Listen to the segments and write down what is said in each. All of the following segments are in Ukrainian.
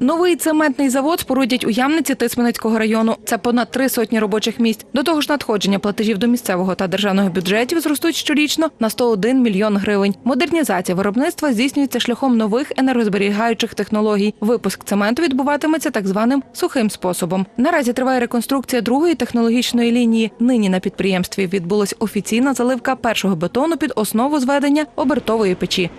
Новий цементний завод спорудять у Ямниці Тисменецького району. Це понад три сотні робочих місць. До того ж, надходження платежів до місцевого та державного бюджетів зростуть щорічно на 101 мільйон гривень. Модернізація виробництва здійснюється шляхом нових енергозберігаючих технологій. Випуск цементу відбуватиметься так званим сухим способом. Наразі триває реконструкція другої технологічної лінії. Нині на підприємстві відбулась офіційна заливка першого бетону під основу зведення обертової печі.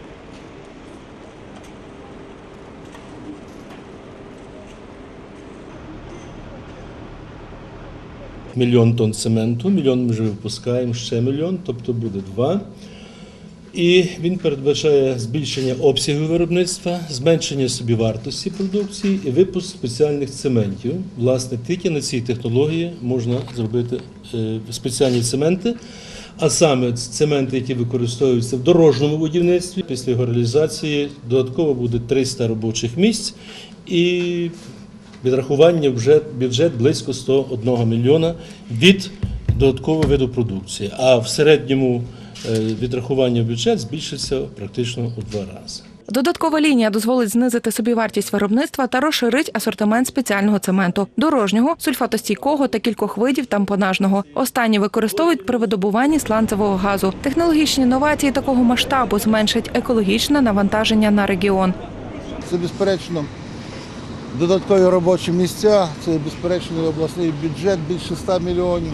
Мільйон тонн цементу, мільйон ми вже випускаємо, ще мільйон, тобто буде два. І він передбачає збільшення обсягу виробництва, зменшення собівартості продукції і випуск спеціальних цементів. Власне, тільки на цій технології можна зробити е, спеціальні цементи, а саме цементи, які використовуються в дорожньому будівництві. Після його реалізації додатково буде 300 робочих місць і відрахування вже бюджет близько 101 мільйона від додаткового виду продукції. А в середньому е, відрахування в бюджет збільшиться практично у два рази. Додаткова лінія дозволить знизити собівартість виробництва та розширить асортимент спеціального цементу дорожнього, сульфатостійкого та кількох видів тампонажного. Останні використовують при видобуванні сланцевого газу. Технологічні новації такого масштабу зменшать екологічне навантаження на регіон. Це безперечно додаткові робочі місця, це безперечно обласний бюджет більше 100 мільйонів.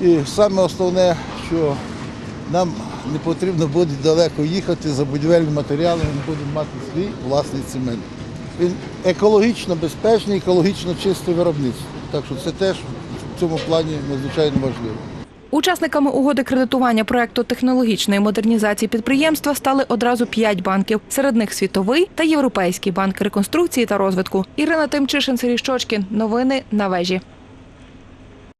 І саме основне, що нам не потрібно буде далеко їхати за будівельними матеріалами, ми будемо мати свій власний цемент. Він екологічно безпечний, екологічно чисте виробництво. Так що це теж в цьому плані надзвичайно важливо. Учасниками угоди кредитування проекту технологічної модернізації підприємства стали одразу п'ять банків. Серед них світовий та європейський банк реконструкції та розвитку. Ірина Тимчишин, Сергій Щочкін. Новини на вежі.